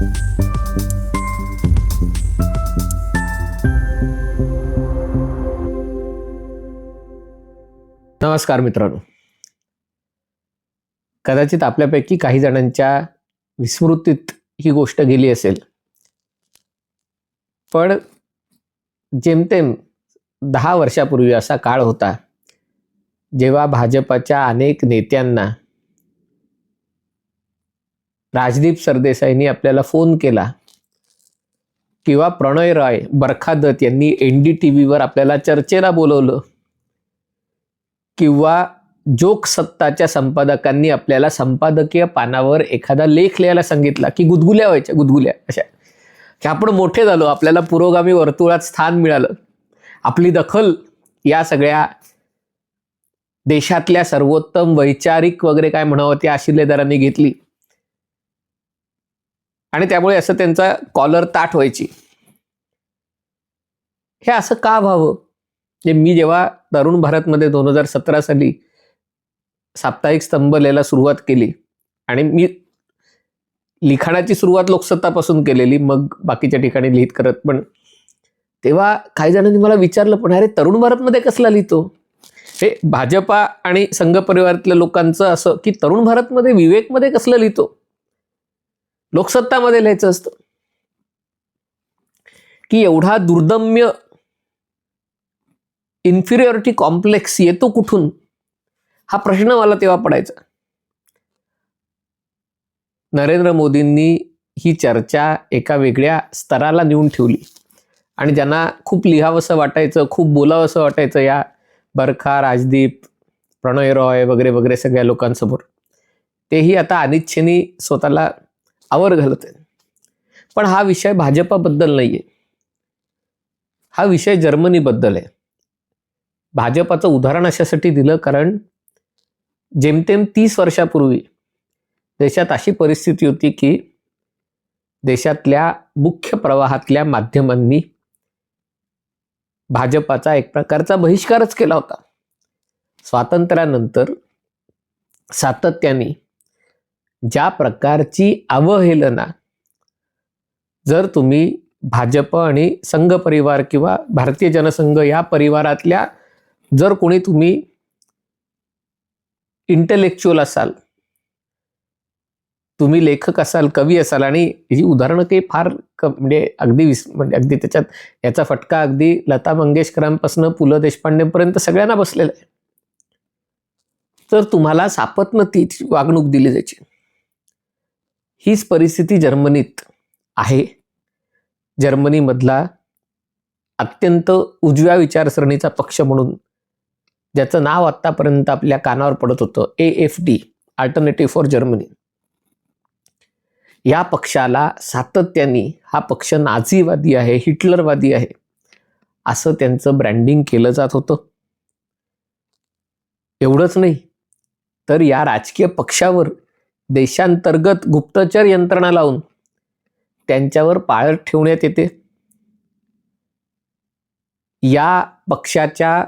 नमस्कार मित्रांनो. कदाचित आपल्यापैकी काही जणांच्या विस्मृतीत ही गोष्ट गेली असेल. पण जेमतेम दहा वर्षापूर्वी असा काळ होता जेव्हा भाजपाच्या अनेक नेत्यांना राजदीप सरदेसाईंनी आपल्याला फोन केला. किंवा प्रणय रॉय बरखा दत्त यांनी एन डी टी व्हीवर आपल्याला चर्चेला बोलवलं. किंवा जोक सत्ताच्या संपादकांनी आपल्याला संपादकीय पानावर एखादा लेख लिहायला सांगितला की गुदगुल्या व्हायच्या गुदगुल्या अशा. की आपण मोठे झालो आपल्याला पुरोगामी वर्तुळात स्थान मिळालं. आपली दखल या सगळ्या देशातल्या सर्वोत्तम वैचारिक वगैरे काय म्हणावं त्या शिलेदारांनी घेतली. आणि त्यामुळे असं त्यांचा कॉलर ताट व्हायची. हे असं का व्हावं? म्हणजे मी जेव्हा तरुण भारतमध्ये दोन हजार सतरा साली साप्ताहिक स्तंभ लिहायला सुरुवात केली आणि मी लिखाणाची सुरुवात लोकसत्तापासून केलेली मग बाकीच्या ठिकाणी लिहित करत पण तेव्हा काही जणांनी मला विचारलं पण अरे तरुण भारतमध्ये कसला लिहितो? हे भाजपा आणि संघ परिवारातल्या लोकांचं असं की तरुण भारतमध्ये विवेकमध्ये कसलं लिहितो? लोकसत्तामध्ये लिहायचं असतं. की एवढा दुर्दम्य इन्फिरियरिटी कॉम्प्लेक्स येतो कुठून? हा प्रश्न मला तेव्हा पडायचा. नरेंद्र मोदींनी ही चर्चा एका वेगळ्या स्तराला नेऊन ठेवली. आणि ज्यांना खूप लिहावंसं वाटायचं खूप बोलावंसं वाटायचं या बरखा राजदीप प्रणय रॉय वगैरे वगैरे सगळ्या लोकांसमोर. तेही आता अनिच्छेने स्वतःला आवर घालत. आहे पण हा विषय भाजपाबद्दल नाही आहे हा विषय जर्मनीबद्दल आहे. भाजपाचं उदाहरण अशासाठी दिलं कारण जेमतेम तीस वर्षापूर्वी देशात अशी परिस्थिती होती की देशातल्या मुख्य प्रवाहातल्या माध्यमांनी भाजपाचा एक प्रकारचा बहिष्कारच केला होता. स्वातंत्र्यानंतर सातत्याने ज्या प्रकारची अवहेलना जर तुम्ही भाजप आणि संघ परिवार किंवा भारतीय जनसंघ या परिवारातल्या जर कोणी तुम्ही इंटेलेक्च्युअल असाल तुम्ही लेखक असाल कवी असाल आणि ही उदाहरणं काही फार क म्हणजे अगदी विस म्हणजे अगदी त्याच्यात याचा फटका अगदी लता मंगेशकरांपासून पु ल देशपांडेपर्यंत सगळ्यांना बसलेला आहे. तर तुम्हाला सापत्न ती वागणूक दिली जायची. हीच परिस्थिती जर्मनीत आहे. जर्मनीमधला अत्यंत उजव्या विचारसरणीचा पक्ष म्हणून ज्याचं नाव आत्तापर्यंत आपल्या कानावर पडत होतं A F D alternative for Germany या पक्षाला सातत्याने हा पक्ष नाझीवादी आहे हिटलरवादी आहे असं त्यांचं ब्रँडिंग केलं जात होतं. एवढंच नाही तर या राजकीय पक्षावर देशांतर्गत गुप्तचर यंत्रणा लावून त्यांच्यावर पाळत ठेवण्यात येते. या पक्षाच्या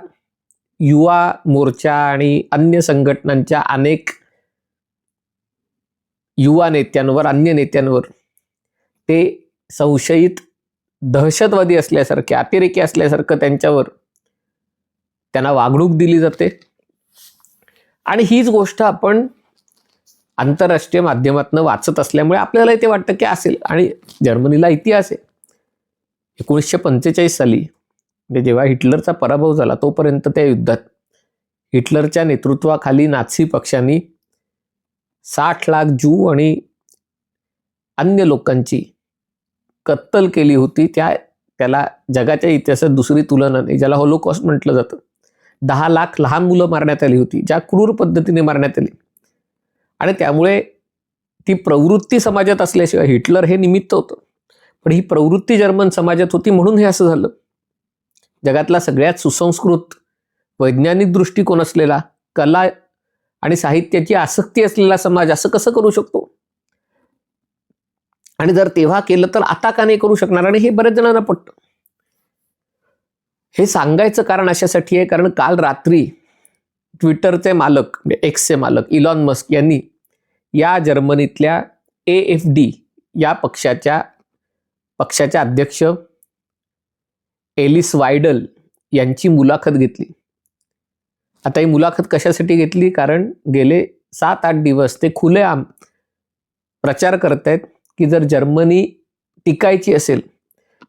युवा मोर्चा आणि अन्य संघटनांच्या अनेक युवा नेत्यांवर अन्य नेत्यांवर ते संशयित दहशतवादी असल्यासारखे अतिरेकी असल्यासारखं त्यांच्यावर त्यांना वागणूक दिली जाते. आणि हीच गोष्ट आपण आंतरराष्ट्रीय माध्यमातून वाचत असल्यामुळे आपल्याला ते वाटतं की असेल. आणि जर्मनीला इतिहास आहे. एकोणीसशे पंचेचाळीस साली म्हणजे जेव्हा हिटलरचा पराभव झाला तोपर्यंत त्या युद्धात हिटलरच्या नेतृत्वाखाली नाझी पक्षांनी साठ लाख जू आणि अन्य लोकांची कत्तल केली होती. त्या त्याला जगाच्या इतिहासात दुसरी तुलना नाही ज्याला होलोकॉस्ट म्हटलं जातं. दहा लाख लहान मुलं मारण्यात आली होती ज्या क्रूर पद्धतीने मारण्यात आली. आणि त्यामुळे ती प्रवृत्ती समाजात असल्याशिवाय हिटलर हे निमित्त होतं. पण ही प्रवृत्ती जर्मन समाजात होती म्हणून हे असं झालं. जगातला सगळ्यात सुसंस्कृत वैज्ञानिक दृष्टिकोन असलेला कला आणि साहित्याची आसक्ती असलेला समाज असं कसं करू शकतो? आणि जर तेव्हा केलं तर आता का नाही करू शकणार? आणि हे बऱ्याच जणांना पटतं. हे सांगायचं कारण अशासाठी आहे कारण काल रात्री ट्विटरचे मालक म्हणजे एक्सचे मालक इलॉन मस्क यांनी या जर्मनीतल्या ए एफ डी या पक्षाच्या पक्षाचे अध्यक्ष एलिस वायडल यांची मुलाखत घेतली. आता ही मुलाखत कशासाठी घेतली? कारण गेले सात आठ दिवस ते खुलेआम प्रचार करत आहेत की जर जर्मनी टिकायची असेल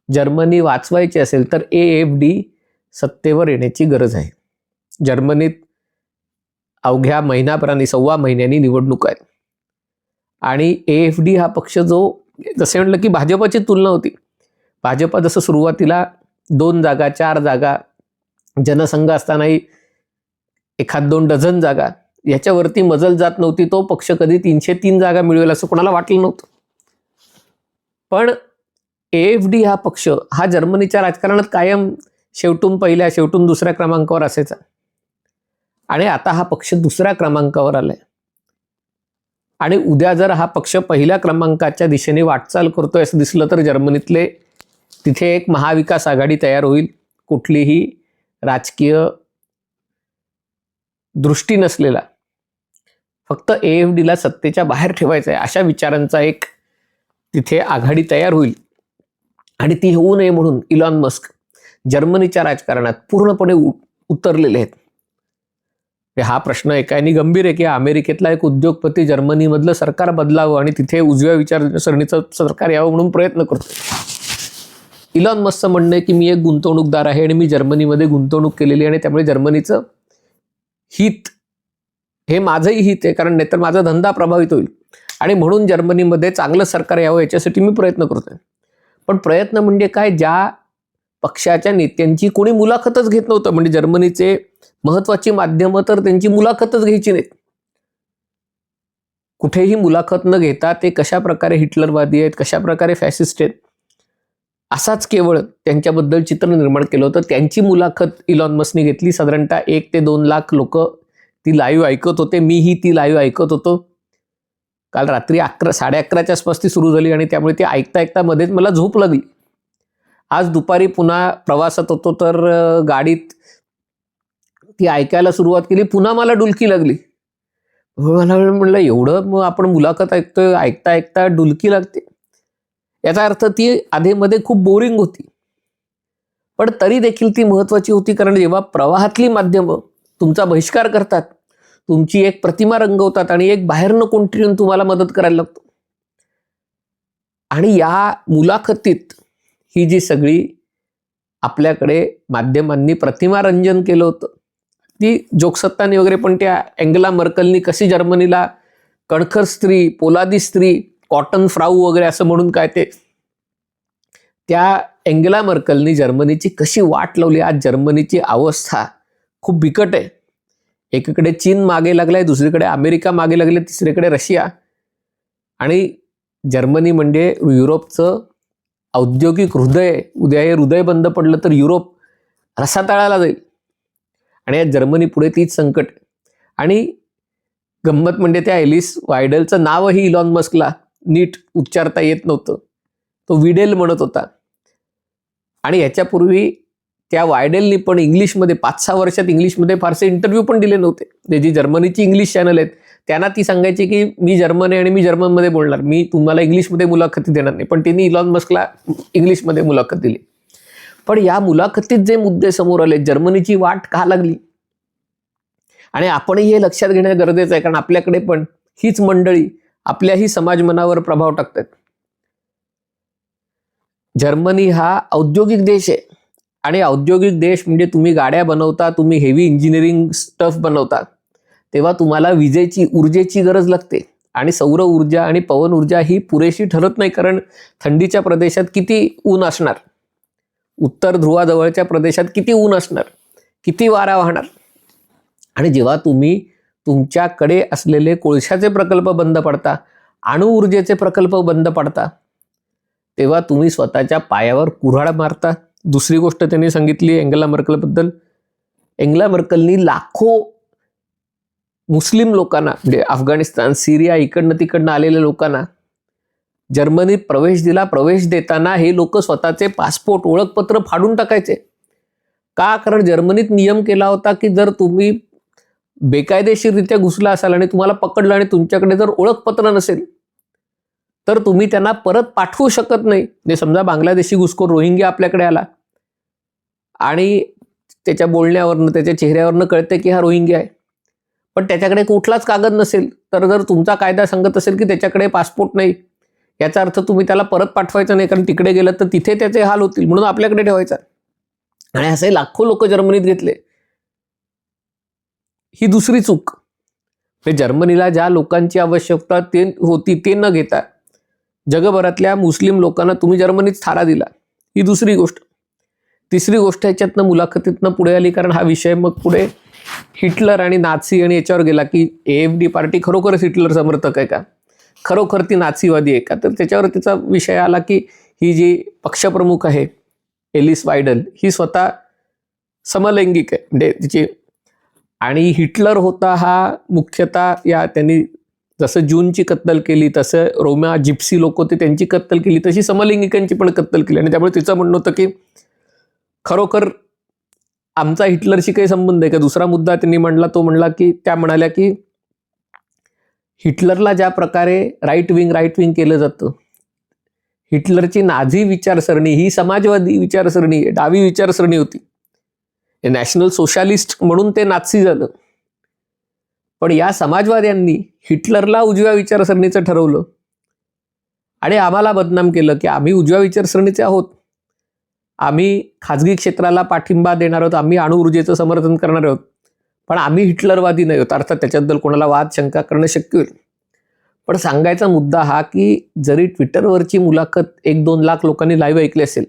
जर्मनी वाचवायची असेल तर ए एफ डी सत्तेवर येण्याची गरज आहे. जर्मनीत अवघ्या महिनाभराने सव्वा महिन्यांनी निवडणूक आहेत. आणि ए एफ डी हा पक्ष जो जसे म्हटलं की भाजपाची तुलना होती. भाजपा जसं सुरुवातीला दोन जागा चार जागा जनसंघ असतानाही एखाद दोन डझन जागा याच्यावरती मजल जात नव्हती तो पक्ष कधी तीनशे तीन जागा मिळवेल असं कोणाला वाटलं नव्हतं. पण ए एफ डी हा पक्ष हा जर्मनीच्या राजकारणात कायम शेवटून पहिल्या शेवटून दुसऱ्या क्रमांकावर असायचा. आणि आता हा पक्ष दुसऱ्या क्रमांकावर आलाय. आणि उद्या जर हा पक्ष पहिल्या क्रमांकाच्या दिशेने वाटचाल करतोय असं दिसलं तर जर्मनीतले तिथे एक महाविकास आघाडी तयार होईल. कुठलीही राजकीय दृष्टी नसलेला. फक्त ए एफ डीला सत्तेच्या बाहेर ठेवायचं आहे अशा विचारांचा एक तिथे आघाडी तयार होईल. आणि ती होऊ नये म्हणून इलॉन मस्क जर्मनीच्या राजकारणात पूर्णपणे उ- उतरलेले आहेत. हे हा प्रश्न एकाने गंभीर आहे की अमेरिकेतला एक उद्योगपती जर्मनीमधलं सरकार बदलावं आणि तिथे उजव्या विचारसरणीचं सरकार यावं म्हणून प्रयत्न करतो. इलॉन मस्कचं म्हणणं आहे की मी एक गुंतवणूकदार आहे आणि मी जर्मनीमध्ये गुंतवणूक केलेली आहे आणि त्यामुळे जर्मनीचं हित हे माझंही हित आहे कारण नाहीतर माझा धंदा प्रभावित होईल. आणि म्हणून जर्मनीमध्ये चांगलं सरकार यावं याच्यासाठी मी प्रयत्न करतोय. पण प्रयत्न म्हणजे काय? ज्या पक्षाच्या नेत्यांची कोणी मुलाखतच घेत नव्हतं म्हणजे जर्मनीचे महत्वाची माध्यमं तर त्यांची मुलाखतच घ्यायची नाहीत. कुठेही मुलाखत न घेता ते कशा प्रकारे हिटलरवादी आहेत कशा प्रकारे फॅसिस्ट आहेत असाच केवळ त्यांच्याबद्दल चित्र निर्माण केलं होतं. त्यांची मुलाखत इलॉन मस्कने घेतली. साधारणतः एक ते दोन लाख लोक ती लाईव्ह ऐकत होते. मीही ती लाईव्ह ऐकत होतो. काल रात्री अकरा साडे अकराच्या आसपास ती सुरू झाली आणि त्यामुळे ती ऐकता ऐकता मध्येच मला झोप लागली. आज दुपारी पुन्हा प्रवासात होतो तर गाडीत ती ऐकायला सुरुवात केली पुन्हा मला डुलकी लागली. मला म्हणलं एवढं मग आपण मुलाखत ऐकतोय ऐकता ऐकता डुलकी लागते. याचा अर्थ ती आधीमध्ये खूप बोरिंग होती. पण तरी देखील ती महत्वाची होती कारण जेव्हा प्रवाहातली माध्यमं तुमचा बहिष्कार करतात तुमची एक प्रतिमा रंगवतात आणि एक बाहेरनं कोणतरी येऊन तुम्हाला मदत करायला लागतो. आणि या मुलाखतीत ही जी सगळी आपल्याकडे माध्यमांनी प्रतिमारंजन केलं होतं ती जोगसत्तानी वगैरे पण त्या अँगला मर्कलनी कशी जर्मनीला कणखर स्त्री पोलादी स्त्री कॉटन फ्राऊ वगैरे असं म्हणून काय ते त्या अँगला मर्कलनी जर्मनीची कशी वाट लावली आज जर्मनीची अवस्था खूप बिकट आहे. एकीकडे चीन मागे लागलाय दुसरीकडे अमेरिका मागे लागले तिसरीकडे रशिया. आणि जर्मनी म्हणजे युरोपचं औद्योगिक हृदय उद्या हे हृदय बंद पडलं तर युरोप रसातळाला जाईल. आणि या जर्मनी पुढे तीच संकट. आणि गंमत म्हणजे त्या एलिस वायडलचं नावही इलॉन मस्कला नीट उच्चारता येत नव्हतं. तो विडेल म्हणत होता. आणि याच्यापूर्वी त्या वायडेलनी पण इंग्लिशमध्ये पाच सहा वर्षात इंग्लिशमध्ये फारसे इंटरव्ह्यू पण दिले नव्हते. ते जी जर्मनीची इंग्लिश चॅनल आहेत त्यांना ती सांगायची की मी जर्मन आहे आणि मी जर्मनमध्ये बोलणार. मी तुम्हाला इंग्लिशमध्ये मुलाखती देणार नाही. पण त्यांनी इलॉन मस्कला इंग्लिशमध्ये मुलाखत दिली. पण या मुलाखतीत जे मुद्दे समोर आले जर्मनीची वाट का लागली? आणि आपणही हे लक्षात घेणं गरजेचं आहे कारण आपल्याकडे पण हीच मंडळी आपल्याही समाज मनावर प्रभाव टाकतात. जर्मनी हा औद्योगिक देश आहे. आणि औद्योगिक देश म्हणजे तुम्ही गाड्या बनवता तुम्ही हेवी इंजिनिअरिंग स्टफ बनवता. तेव्हा तुम्हाला विजेची ऊर्जेची गरज लागते. आणि सौर ऊर्जा आणि पवन ऊर्जा ही पुरेशी ठरत नाही कारण थंडीच्या प्रदेशात किती ऊन असणार? उत्तर ध्रुवाजवळच्या प्रदेशात किती ऊन असणार? किती वारा वाहणार? आणि जेव्हा तुम्ही तुमच्याकडे असलेले कोळशाचे प्रकल्प बंद पडता अणुऊर्जेचे प्रकल्प बंद पडता तेव्हा तुम्ही स्वतःच्या पायावर कुऱ्हाड मारता. दुसरी गोष्ट त्यांनी सांगितली एंगला मर्कलबद्दल. एंगला मर्कलनी लाखो मुस्लिम लोकांना म्हणजे अफगाणिस्तान सिरिया इकडनं तिकडनं आलेल्या लोकांना जर्मनीत प्रवेश दिला प्रवेश देताना हे लोक स्वतःचे पासपोर्ट ओळखपत्र फाडून टाकायचे. का? कारण जर्मनीत नियम केला होता की जर तुम्ही बेकायदेशीररित्या घुसला असाल आणि तुम्हाला पकडलं आणि तुमच्याकडे जर ओळखपत्र नसेल तर तुम्ही त्यांना परत पाठवू शकत नाही. म्हणजे समजा बांगलादेशी घुसखोर रोहिंग्या आपल्याकडे आला आणि त्याच्या बोलण्यावरनं त्याच्या चेहऱ्यावरनं कळते की हा रोहिंग्या आहे. पण त्याच्याकडे कुठलाच कागद नसेल तर जर तुमचा कायदा सांगत असेल की त्याच्याकडे पासपोर्ट नाही याचा अर्थ तुम्ही त्याला परत पाठवायचं नाही कारण तिकडे गेलं तर तिथे त्याचे हाल होतील म्हणून आपल्याकडे ठेवायचा. आणि असे लाखो लोक जर्मनीत घेतले. ही दुसरी चूक. म्हणजे जर्मनीला ज्या लोकांची आवश्यकता ते होती ते न घेता जगभरातल्या मुस्लिम लोकांना तुम्ही जर्मनीत थारा दिला. ही दुसरी गोष्ट. तिसरी गोष्ट याच्यातनं मुलाखतीतनं पुढे आली कारण हा विषय मग पुढे हिटलर आणि नाझी आणि याच्यावर गेला की ए एफ डी पार्टी खरोखरच हिटलर समर्थक आहे का? खरोखर ती नाचीवादी आहे का? तर त्याच्यावर तिचा विषय आला की ही जी पक्षप्रमुख आहे एलिस वायडल ही स्वतः समलैंगिक आहे. म्हणजे तिची आणि हिटलर होता हा मुख्यतः या त्यांनी जसं जूनची कत्तल केली तसं रोम्या जिप्सी लोक होते त्यांची कत्तल केली तशी समलैंगिकांची पण कत्तल केली. आणि त्यामुळे तिचं म्हणणं होतं की खरोखर आमचा हिटलरशी काही संबंध आहे का? दुसरा मुद्दा त्यांनी म्हणला तो म्हणला की त्या म्हणाल्या की हिटलरला ज्या प्रकारे राईट विंग राईट विंग केलं जातं हिटलरची नाझी विचारसरणी ही समाजवादी विचारसरणी डावी विचारसरणी होती. नॅशनल सोशालिस्ट म्हणून ते नाझी झालं. पण या समाजवाद्यांनी हिटलरला उजव्या विचारसरणीचं ठरवलं. आणि आम्हाला बदनाम केलं की आम्ही उजव्या विचारसरणीचे आहोत. आम्ही खाजगी क्षेत्राला पाठिंबा देणार आहोत आम्ही अणुऊर्जेचं समर्थन करणार आहोत. पण आम्ही हिटलरवादी नाही होत अर्थात त्याच्याबद्दल कोणाला वाद शंका करणं शक्य होईल. पण सांगायचा मुद्दा हा की जरी ट्विटरवरची मुलाखत एक दोन लाख लोकांनी लाईव्ह ऐकली असेल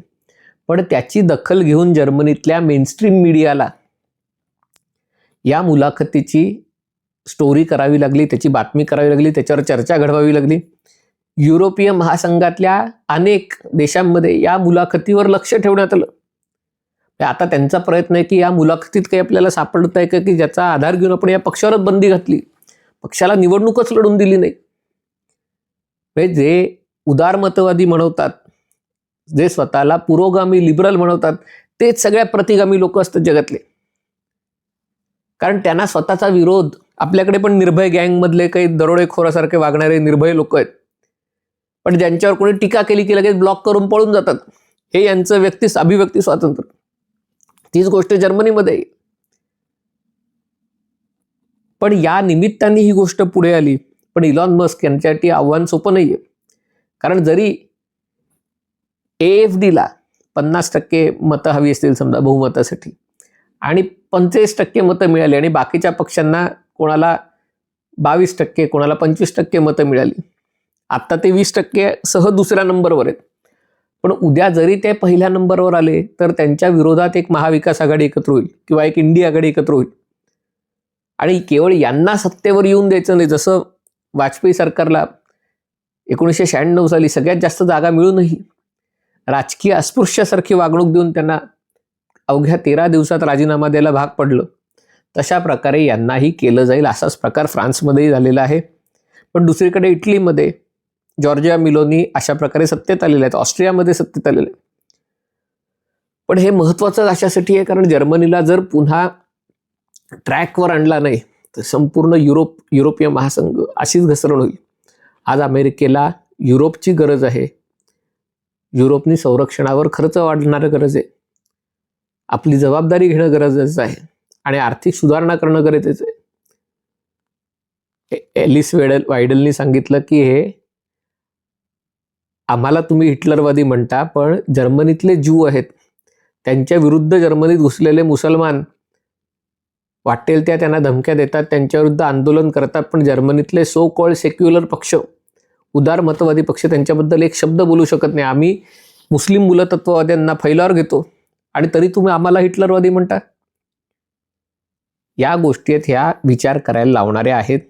पण त्याची दखल घेऊन जर्मनीतल्या मेनस्ट्रीम मीडियाला या मुलाखतीची स्टोरी करावी लागली त्याची बातमी करावी लागली त्याच्यावर चर्चा घडवावी लागली. युरोपीय महासंघातल्या अनेक देशांमध्ये या मुलाखतीवर लक्ष ठेवण्यात आलं. आता त्यांचा प्रयत्न आहे की या मुलाखतीत काही आपल्याला सापडत आहे का की ज्याचा आधार घेऊन आपण या पक्षावरच बंदी घातली? पक्षाला निवडणूकच लढून दिली नाही. म्हणजे जे उदारमतवादी म्हणवतात जे स्वतःला पुरोगामी लिबरल म्हणवतात तेच सगळ्या प्रतिगामी लोक असतात जगातले. कारण त्यांना स्वतःचा विरोध आपल्याकडे पण निर्भय गँगमधले काही दरोडेखोरासारखे वागणारे निर्भय लोक आहेत. पण ज्यांच्यावर कोणी टीका केली की लगेच ब्लॉक करून पळून जातात हे यांचं व्यक्ती अभिव्यक्ती स्वातंत्र्य. तीच गोष्ट जर्मनीमध्ये. पण या निमित्ताने ही गोष्ट पुढे आली. पण इलॉन मस्क यांच्यासाठी आव्हान सोपं नाहीये. कारण जरी ए एफ डीला पन्नास टक्के मतं हवी असतील समजा बहुमतासाठी आणि पंचेचाळीस टक्के मतं मिळाली आणि बाकीच्या पक्षांना कोणाला बावीस टक्के कोणाला पंचवीस टक्के मतं मिळाली आत्ता ते वीस टक्के सह दुसऱ्या नंबरवर आहेत. पण उद्या जरी ते पहिल्या नंबरवर आले तर त्यांच्या विरोधात एक महाविकास आघाडी एकत्र होईल किंवा एक इंडिया आघाडी एकत्र होईल. आणि केवळ यांना सत्तेवर येऊन द्यायचं नाही जसं वाजपेयी सरकारला एकोणीसशे शहाण्णव साली सगळ्यात जास्त जागा मिळूनही राजकीय अस्पृश्यासारखी वागणूक देऊन त्यांना अवघ्या तेरा दिवसात राजीनामा द्यायला भाग पडलं तशा प्रकारे यांनाही केलं जाईल असाच प्रकार फ्रान्समध्येही झालेला आहे. पण दुसरीकडे इटलीमध्ये जॉर्जिया मिलोनी अशा प्रकारे सत्तेत आलेले आहेत. ऑस्ट्रियामध्ये सत्तेत आलेले आहेत. पण हे महत्वाचं अशासाठी आहे कारण जर्मनीला जर पुन्हा ट्रॅकवर आणला नाही तर संपूर्ण युरोप युरोपीय महासंघ अशीच घसरण होईल. आज अमेरिकेला युरोपची गरज आहे. युरोपनी संरक्षणावर खर्च वाढणारं गरज आहे. आपली जबाबदारी घेणं गरजेचं आहे. आणि आर्थिक सुधारणा करणं गरजेचं आहे. एलिस वेडल वायडलनी सांगितलं की हे आम्हाला तुम्ही हिटलरवादी म्हणता पण जर्मनीतले ज्यू आहेत त्यांच्या विरुद्ध जर्मनीत घुसलेले मुसलमान वाटेल त्या त्यांना धमक्या देतात त्यांच्याविरुद्ध आंदोलन करतात पण जर्मनीतले सो कॉल्ड सेक्युलर पक्ष उदार मतवादी पक्ष त्यांच्याबद्दल एक शब्द बोलू शकत नाही. आम्ही मुस्लिम मूलतत्ववाद्यांना फैलावर घेतो. आणि तरी तुम्ही आम्हाला हिटलरवादी म्हणता? या गोष्टी आहेत ह्या विचार करायला लावणाऱ्या आहेत.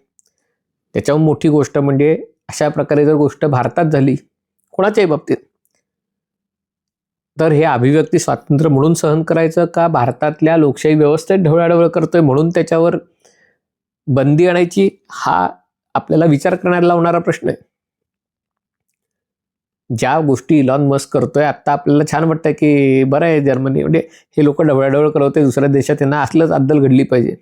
त्याच्याहून मोठी गोष्ट म्हणजे अशा प्रकारे जर गोष्ट भारतात झाली कोणाच्याही बाबतीत. तर हे अभिव्यक्ती स्वातंत्र्य म्हणून सहन करायचं का भारतातल्या लोकशाही व्यवस्थेत ढवळाढवळ करतोय म्हणून त्याच्यावर बंदी आणायची हा आपल्याला विचार करण्याला लावणारा प्रश्न आहे. ज्या गोष्टी इलॉन मस्क करतोय आता आपल्याला छान वाटतंय की बरं आहे जर्मनी म्हणजे हे लोक ढवळाढवळ करवते दुसऱ्या देशात यांना असलंच अद्दल घडली पाहिजे.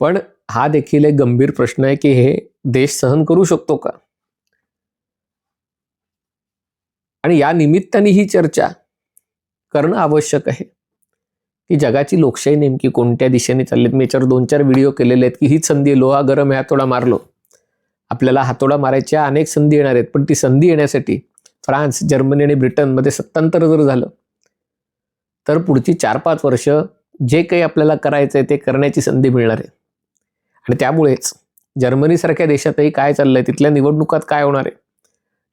पण हा देखील एक गंभीर प्रश्न आहे की हे देश सहन करू शकतो का? आणि या निमित्ताने ही चर्चा करणं आवश्यक आहे. की जगाची लोकशाही नेमकी कोणत्या दिशेने चालली मी याच्यावर दोन चार व्हिडिओ केलेले आहेत की हीच संधी लोहा गरम आहे हातोडा मारलो. आपल्याला हातोडा मारायच्या अनेक संधी येणार आहेत पण ती संधी येण्यासाठी फ्रान्स जर्मनी आणि ब्रिटनमध्ये सत्तांतर जर झालं तर पुढची चार पाच वर्ष जे काही आपल्याला करायचं आहे ते करण्याची संधी मिळणार आहे. आणि त्यामुळेच जर्मनीसारख्या देशातही काय चाललंय तिथल्या निवडणुकात काय होणार आहे?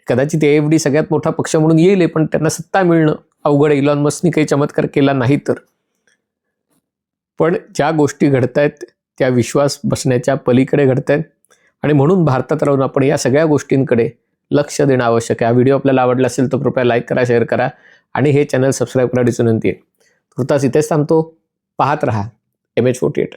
कदाचित एफ डी सगळ्यात मोठा पक्ष म्हणून येईल पण त्यांना सत्ता मिळणं अवघड आहे. इलॉन मस्कनी काही चमत्कार केला नाही तर. पण ज्या गोष्टी घडत आहेत त्या विश्वास बसण्याच्या पलीकडे घडत आहेत आणि म्हणून भारतात राहून आपण या सगळ्या गोष्टींकडे लक्ष देणं आवश्यक आहे. हा व्हिडिओ आपल्याला आवडला असेल तर कृपया लाईक करा शेअर करा आणि हे चॅनल सबस्क्राईब करण्याची विनंती आहे. तुर्तास इथेच थांबतो. पाहत रहा. M H forty eight